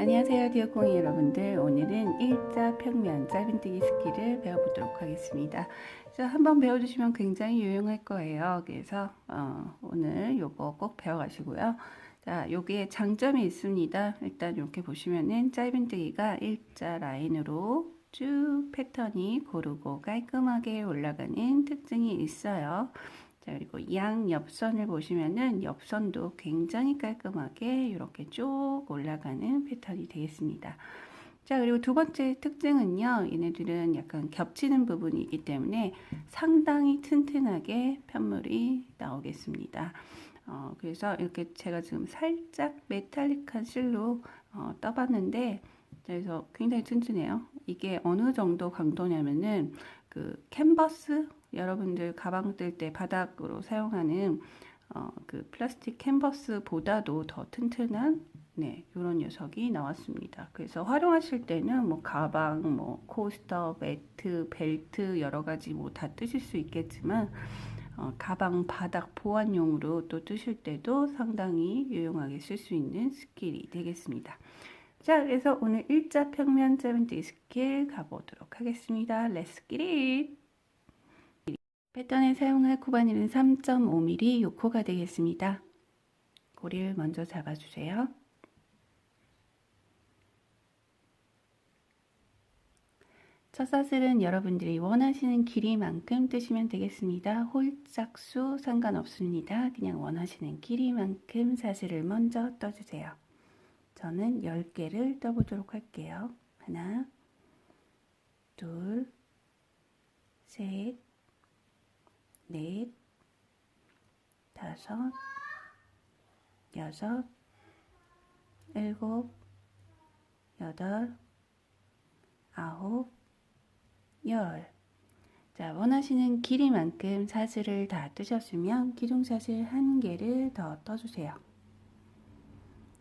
안녕하세요 디어콩이 여러분들. 오늘은 일자 평면 짧은뜨기 스킬을 배워보도록 하겠습니다. 자, 한번 배워주시면 굉장히 유용할 거예요. 그래서 어, 오늘 요거 꼭 배워가시고요. 자 여기에 장점이 있습니다. 일단 이렇게 보시면은 짧은뜨기가 일자 라인으로 쭉 패턴이 고르고 깔끔하게 올라가는 특징이 있어요 자, 그리고 양 옆선을 보시면은 옆선도 굉장히 깔끔하게 이렇게 쭉 올라가는 패턴이 되겠습니다. 자, 그리고 두 번째 특징은요. 얘네들은 약간 겹치는 부분이 있기 때문에 상당히 튼튼하게 편물이 나오겠습니다. 어, 그래서 이렇게 제가 지금 살짝 메탈릭한 실로 어, 떠봤는데 그래서 굉장히 튼튼해요. 이게 어느 정도 강도냐면은 그 캔버스 여러분들 가방 뜰 때 바닥으로 사용하는 어, 그 플라스틱 캔버스보다도 더 튼튼한 네, 이런 녀석이 나왔습니다. 그래서 활용하실 때는 뭐 가방, 뭐 코스터, 매트, 벨트 여러 가지 뭐 다 뜨실 수 있겠지만 어, 가방 바닥 보안용으로 또 뜨실 때도 상당히 유용하게 쓸 수 있는 스킬이 되겠습니다. 자, 그래서 오늘 일자 평면 세븐티 스킬 가보도록 하겠습니다. Let's get it! 패턴에 사용할 코바늘은 3.5mm 요코가 되겠습니다. 고리를 먼저 잡아주세요. 첫 사슬은 여러분들이 원하시는 길이만큼 뜨시면 되겠습니다. 홀짝수 상관없습니다. 그냥 원하시는 길이만큼 사슬을 먼저 떠주세요. 저는 10개를 떠보도록 할게요. 하나, 둘, 셋, 넷, 다섯, 여섯, 일곱, 여덟, 아홉, 열. 자, 원하시는 길이만큼 사슬을 다 뜨셨으면 기둥 사슬 한 개를 더 떠주세요.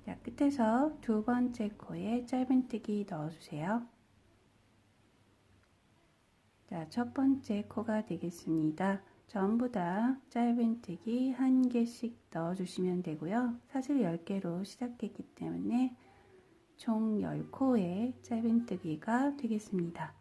자, 끝에서 두 번째 코에 짧은뜨기 넣어주세요. 자, 첫 번째 코가 되겠습니다. 전부 다 짧은뜨기 한 개씩 넣어주시면 되고요. 사슬 10개로 시작했기 때문에 총 10코의 짧은뜨기가 되겠습니다.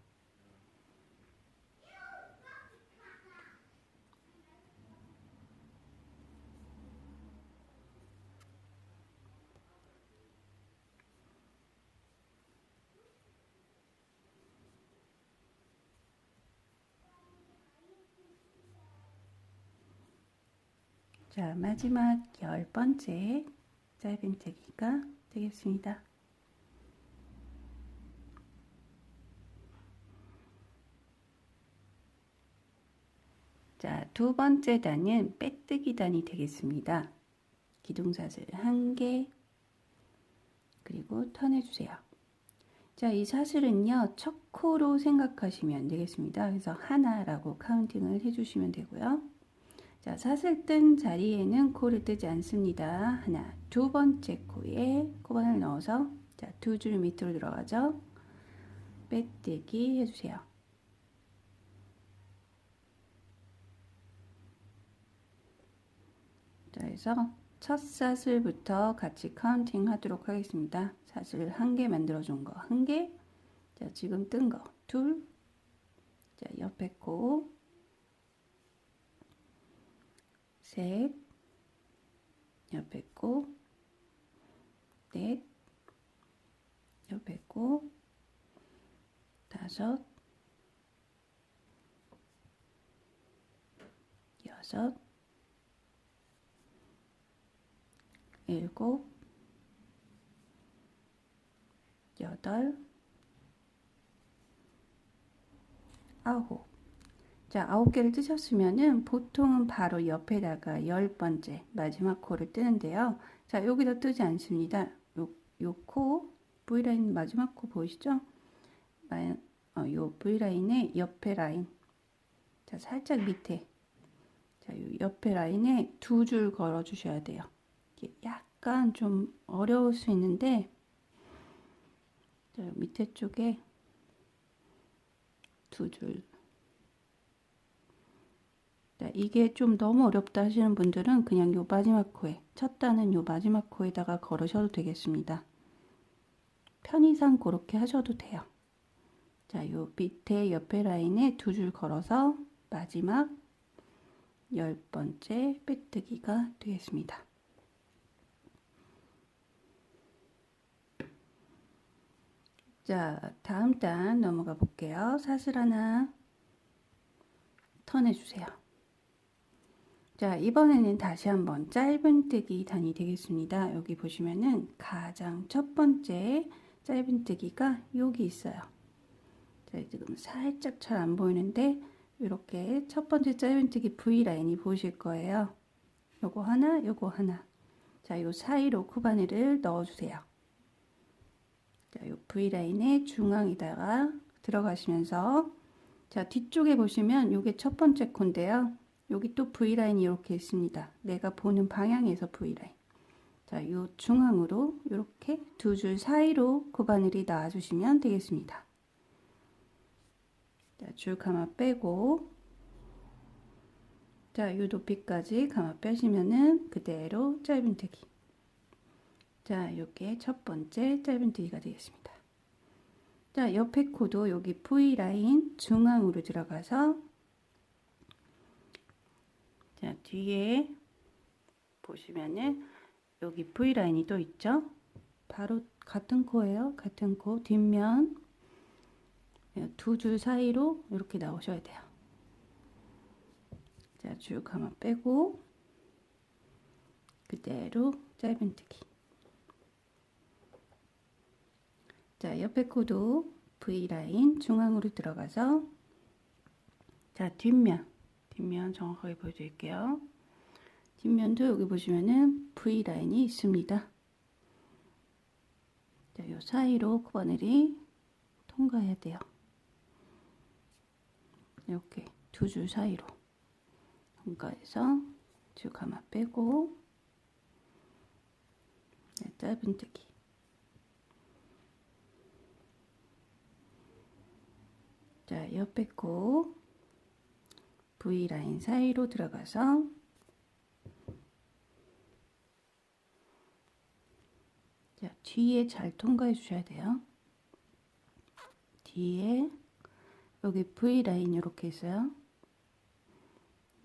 자, 마지막 열 번째 짧은뜨기가 되겠습니다. 자, 두 번째 단은 빼뜨기 단이 되겠습니다. 기둥사슬 한 개, 그리고 턴해주세요. 자, 이 사슬은요, 첫 코로 생각하시면 되겠습니다. 그래서 하나라고 카운팅을 해주시면 되고요. 자, 사슬 뜬 자리에는 코를 뜨지 않습니다. 하나, 두 번째 코에 코바늘 넣어서 자, 두 줄 밑으로 들어가죠. 빼뜨기 해주세요. 자, 그래서 첫 사슬부터 같이 카운팅 하도록 하겠습니다. 사슬 한 개 만들어 준 거 한 개. 자, 지금 뜬 거 둘. 자, 옆에 코 셋, 옆에 코, 넷, 옆에 코, 다섯, 여섯, 일곱, 여덟, 아홉. 자, 아홉 개를 뜨셨으면은 보통은 바로 옆에다가 열 번째 마지막 코를 뜨는데요. 자, 여기다 뜨지 않습니다. 요, 요 코, V라인 마지막 코 보이시죠? 어, 요 V라인의 옆에 라인. 자, 살짝 밑에. 자, 요 옆에 라인에 두 줄 걸어 주셔야 돼요. 이게 약간 좀 어려울 수 있는데, 자, 밑에 쪽에 두 줄. 자, 이게 좀 너무 어렵다 하시는 분들은 그냥 요 마지막 코에 첫 단은 요 마지막 코에다가 걸으셔도 되겠습니다. 편의상 그렇게 하셔도 돼요. 자, 요 밑에 옆에 라인에 두 줄 걸어서 마지막 열 번째 빼뜨기가 되겠습니다. 자, 다음 단 넘어가 볼게요. 사슬 하나 턴해주세요. 자, 이번에는 다시 한번 짧은뜨기 단이 되겠습니다. 여기 보시면은 가장 첫 번째 짧은뜨기가 여기 있어요. 자, 지금 살짝 잘 안 보이는데 이렇게 첫 번째 짧은뜨기 V 라인이 보이실 거예요. 요거 하나, 요거 하나. 자, 요 사이로 코바늘을 넣어주세요. 자, 요 V 라인의 중앙에다가 들어가시면서 자, 뒤쪽에 보시면 요게 첫 번째 코인데요. 여기 또 V 라인이 이렇게 있습니다. 내가 보는 방향에서 V 라인. 자, 요 중앙으로 이렇게 두 줄 사이로 코바늘이 나와 주시면 되겠습니다. 자, 줄 감아 빼고 자, 요 높이까지 감아 빼시면은 그대로 짧은뜨기. 자, 요게 첫 번째 짧은뜨기가 되겠습니다. 자, 옆에 코도 여기 V 라인 중앙으로 들어가서 자, 뒤에 보시면은 여기 V 라인이 또 있죠? 바로 같은 코예요. 같은 코 뒷면 두 줄 사이로 이렇게 나오셔야 돼요. 자, 줄 감아 빼고 그대로 짧은뜨기. 자, 옆에 코도 V 라인 중앙으로 들어가서 자, 뒷면 뒷면 정확하게 보여드릴게요. 뒷면도 여기 보시면은 V 라인이 있습니다. 자, 요 사이로 코바늘이 통과해야 돼요. 이렇게 두 줄 사이로 통과해서 줄 감아 빼고 네, 짧은 뜨기. 자, 옆에 코 V라인 사이로 들어가서 자, 뒤에 잘 통과해 주셔야 돼요. 뒤에 여기 V라인 이렇게 있어요.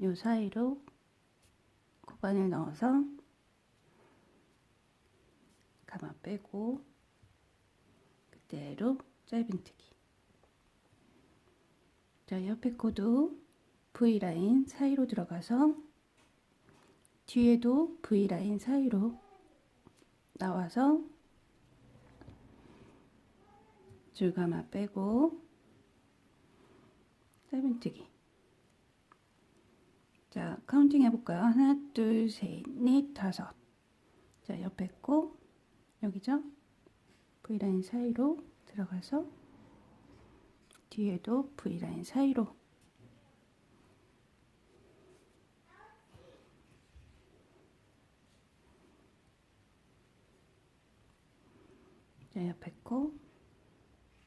요 사이로 코바늘 넣어서 가마 빼고 그대로 짧은 뜨기. 자, 옆에 코도 V라인 사이로 들어가서 뒤에도 V라인 사이로 나와서 줄감아 빼고 짧은뜨기 자 카운팅 해볼까요? 하나 둘셋넷 다섯 자 옆에 거 여기죠? V라인 사이로 들어가서 뒤에도 V라인 사이로 옆에 거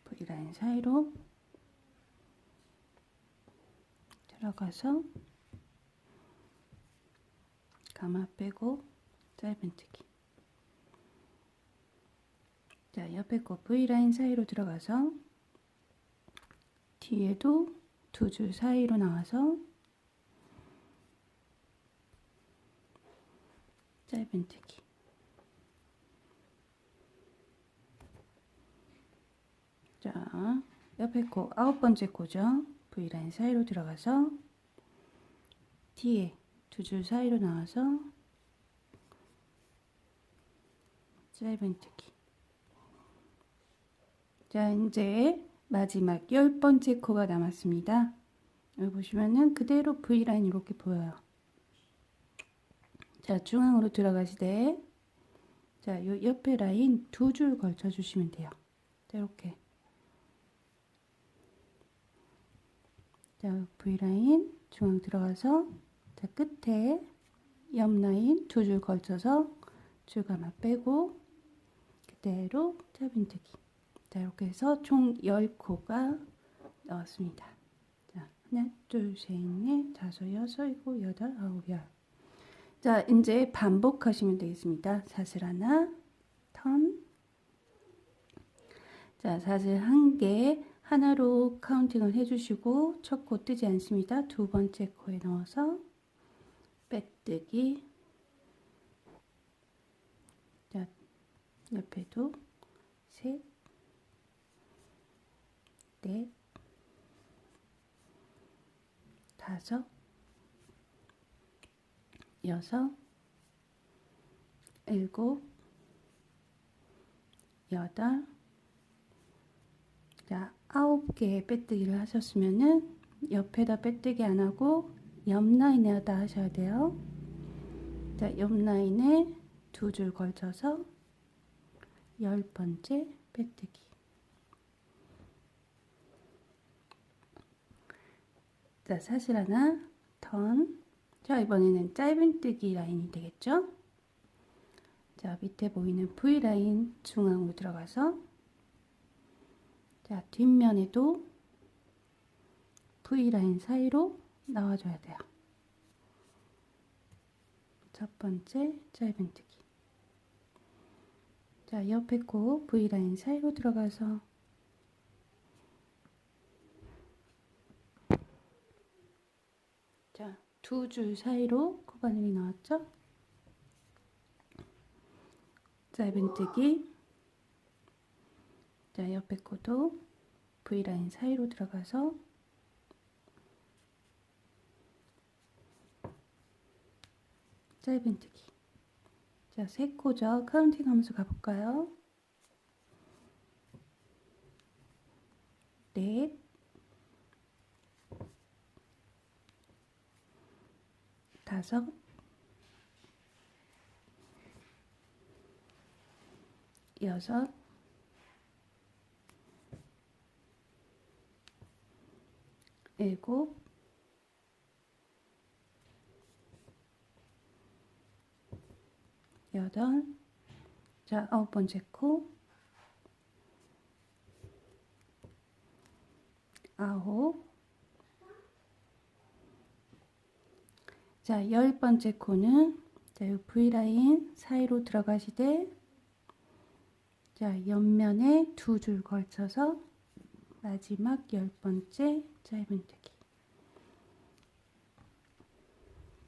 V라인 사이로 들어가서 가마 빼고 짧은뜨기 자, 옆에 거 V라인 사이로 들어가서 뒤에도 두 줄 사이로 나와서 짧은뜨기 자, 옆에 코 아홉 번째 코죠. V라인 사이로 들어가서 뒤에 두 줄 사이로 나와서 짧은 뜨기. 자, 이제 마지막 열 번째 코가 남았습니다. 여기 보시면은 그대로 V라인 이렇게 보여요. 자, 중앙으로 들어가시되 자, 요 옆에 라인 두 줄 걸쳐 주시면 돼요. 자, 이렇게. 자, V라인 중앙 들어가서 자, 끝에 옆 라인 두 줄 걸쳐서 줄감아 빼고 그대로 짧은뜨기. 자, 이렇게 해서 총 10코가 나왔습니다. 자, 하나, 둘, 셋, 넷, 다섯, 여섯, 일곱, 여덟, 아홉, 열. 자, 이제 반복하시면 되겠습니다. 사슬 하나, 턴, 자, 사실 한개 하나로 카운팅을 해주시고 첫 코 뜨지 않습니다. 두 번째 코에 넣어서 빼뜨기. 자, 옆에도 셋, 넷, 다섯, 여섯, 일곱, 여덟, 자, 아홉 개의 빼뜨기를 하셨으면은 옆에다 빼뜨기 안 하고 옆 라인에다 하셔야 돼요. 자, 옆 라인에 두 줄 걸쳐서 열 번째 빼뜨기. 자, 사실 하나 턴. 자, 이번에는 짧은뜨기 라인이 되겠죠? 자, 밑에 보이는 V 라인 중앙으로 들어가서 자, 뒷면에도 V 라인 사이로 나와줘야 돼요. 첫 번째 짧은뜨기. 자, 옆에 코 V 라인 사이로 들어가서 자, 두 줄 사이로 코바늘이 나왔죠? 짧은뜨기. 자, 옆에 코도 V라인 사이로 들어가서 짧은뜨기. 자, 세 코죠. 카운팅 하면서 가볼까요? 넷, 다섯, 여섯, 일곱, 여덟, 자, 아홉 번째 코, 아홉, 자, 열 번째 코는 자, 이 V라인 사이로 들어가시되 자, 옆면에 두 줄 걸쳐서 마지막 열 번째 짧은뜨기.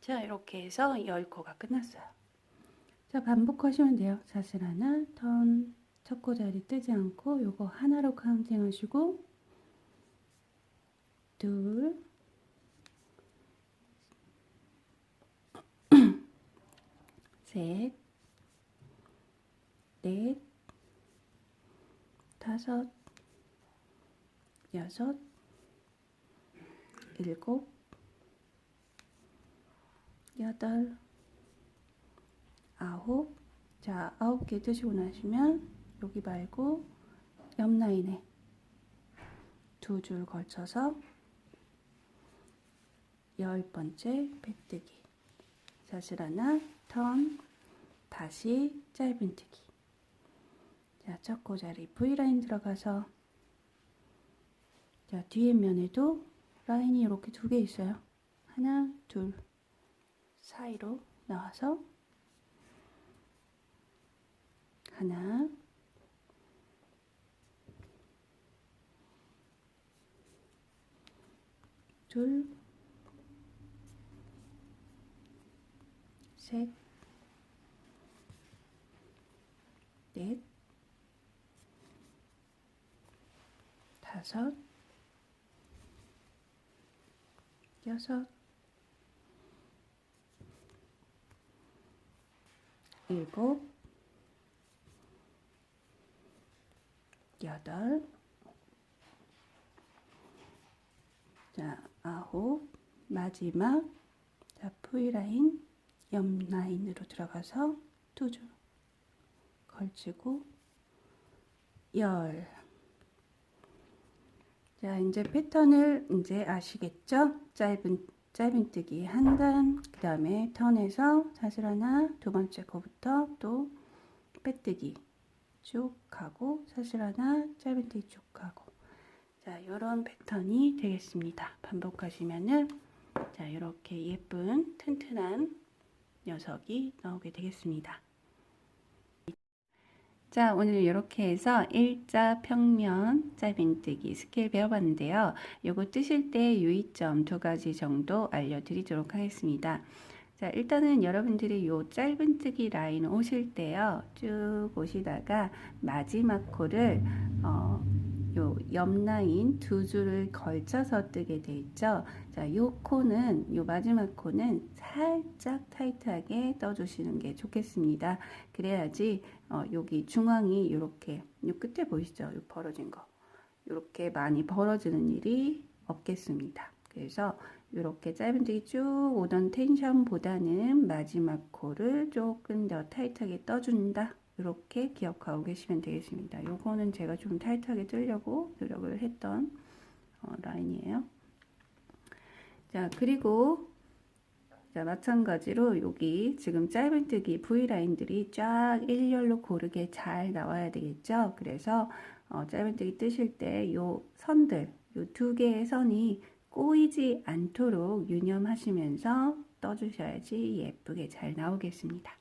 자, 이렇게 해서 열 코가 끝났어요. 자, 반복하시면 돼요. 사슬 하나, 턴, 첫 코 자리 뜨지 않고 요거 하나로 카운팅 하시고 둘, 셋, 넷, 다섯, 여섯, 일곱, 여덟, 아홉. 자, 아홉 개 뜨시고 나시면 여기 말고 옆 라인에 두 줄 걸쳐서 열 번째 빼뜨기. 사슬 하나, 턴, 다시 짧은뜨기. 자, 첫 코자리 V라인 들어가서 자, 뒤에 면에도 라인이 이렇게 두 개 있어요. 하나, 둘 사이로 나와서 하나, 둘, 셋, 넷, 다섯, 여섯, 일곱, 여덟, 자, 아홉, 마지막, 자, V라인, 옆 라인으로 들어가서 두 줄 걸치고, 열. 자, 이제 패턴을 이제 아시겠죠? 짧은, 짧은뜨기 한 단, 그 다음에 턴에서 사슬 하나, 두 번째 거부터 또 빼뜨기 쭉 가고, 사슬 하나, 짧은뜨기 쭉 가고. 자, 요런 패턴이 되겠습니다. 반복하시면은, 자, 이렇게 예쁜 튼튼한 녀석이 나오게 되겠습니다. 자, 오늘 이렇게 해서 일자 평면 짧은뜨기 스킬 배워봤는데요. 요거 뜨실 때 유의점 두 가지 정도 알려드리도록 하겠습니다. 자, 일단은 여러분들이 요 짧은뜨기 라인 오실 때요. 쭉 오시다가 마지막 코를 어, 요 옆 라인 두 줄을 걸쳐서 뜨게 돼 있죠. 자, 요 코는 요 마지막 코는 살짝 타이트하게 떠주시는 게 좋겠습니다. 그래야지 어, 여기 중앙이 이렇게 요 끝에 보이시죠? 요 벌어진 거 이렇게 많이 벌어지는 일이 없겠습니다. 그래서 이렇게 짧은뜨기 쭉 오던 텐션보다는 마지막 코를 조금 더 타이트하게 떠준다. 이렇게 기억하고 계시면 되겠습니다. 요거는 제가 좀 타이트하게 뜨려고 노력을 했던 어, 라인이에요. 자, 그리고 자, 마찬가지로 여기 지금 짧은뜨기 V라인들이 쫙 일렬로 고르게 잘 나와야 되겠죠. 그래서 어, 짧은뜨기 뜨실 때 요 선들, 요 두 개의 선이 꼬이지 않도록 유념하시면서 떠주셔야지 예쁘게 잘 나오겠습니다.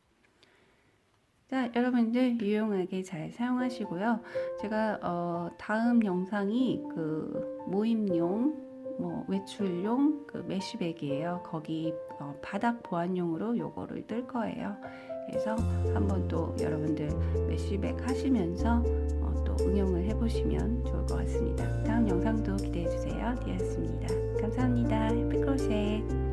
자, 여러분들 유용하게 잘 사용하시고요. 제가 어, 다음 영상이 그 모임용 뭐 외출용 그 메쉬백이에요. 거기 어, 바닥 보안용으로 요거를 뜰 거예요. 그래서 한번 또 여러분들 메쉬백 하시면서 어, 또 응용을 해보시면 좋을 것 같습니다. 다음 영상도 기대해 주세요. 디였습니다. 감사합니다. 해피크로셋